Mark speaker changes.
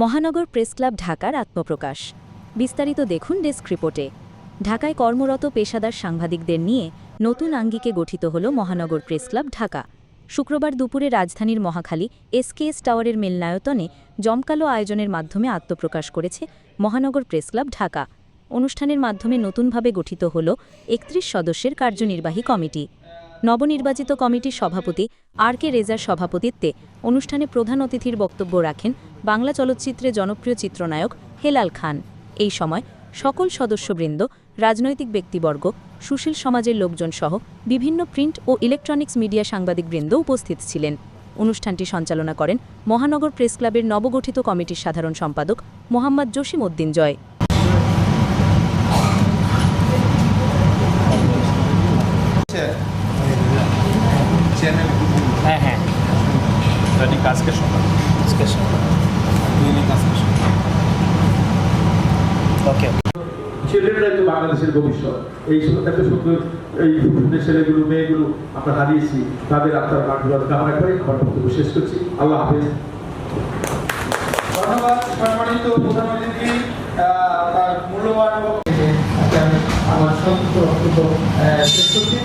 Speaker 1: মহানগর press club ঢাকার আত্মপ্রকাশ। বিস্তারিত দেখুন ডেস্ক রিপোর্টে। ঢাকায় কর্মরত পেশাদার সাংবাদিকদের নিয়ে নতুন আঙ্গিকে গঠিত হল মহানগর প্রেস ক্লাব ঢাকা। শুক্রবার দুপুরে রাজধানীর মহাখালী এসকেএস টাওয়ারের মিলনায়তনে জমকালো আয়োজনের মাধ্যমে আত্মপ্রকাশ করেছে মহানগর প্রেস ক্লাব ঢাকা। অনুষ্ঠানের মাধ্যমে নতুনভাবে গঠিত হল একত্রিশ সদস্যের কার্যনির্বাহী কমিটি। নবনির্বাচিত কমিটির সভাপতি আর কে রেজার সভাপতিত্বে অনুষ্ঠানে প্রধান অতিথির বক্তব্য রাখেন বাংলা চলচ্চিত্রে জনপ্রিয় চিত্রনায়ক হেলাল খান। এই সময় সকল সদস্যবৃন্দ, রাজনৈতিক ব্যক্তিবর্গ, সুশীল সমাজের লোকজন সহ বিভিন্ন প্রিন্ট ও ইলেকট্রনিক্স মিডিয়া সাংবাদিকবৃন্দ উপস্থিত ছিলেন। অনুষ্ঠানটি সঞ্চালনা করেন মহানগর প্রেস ক্লাবের নবগঠিত কমিটির সাধারণ সম্পাদক মোহাম্মদ জসিম উদ্দিন জয়।
Speaker 2: হ্যাঁ হ্যাঁ।
Speaker 3: দৈনিক আজকে সকাল
Speaker 2: আজকে
Speaker 3: দৈনিক আজকে সকাল
Speaker 2: ওকে
Speaker 4: ছেলেরাই তো বাংলাদেশের ভবিষ্যৎ। এই এত সুন্দর এই সুন্দর ছেলেগুলো মেয়েগুলো আমরা হারিয়েছি তাদের আপনার কাঠগুলো কামনা করে আমার বক্তব্য শেষ করছি। আল্লাহ হাফেজ।
Speaker 3: ধন্যবাদ সম্মানিত প্রধান অতিথি আহ, তার মূল্যবান বক্তব্য
Speaker 4: আমার সংক্ষিপ্ত বক্তব্য শেষ করছি।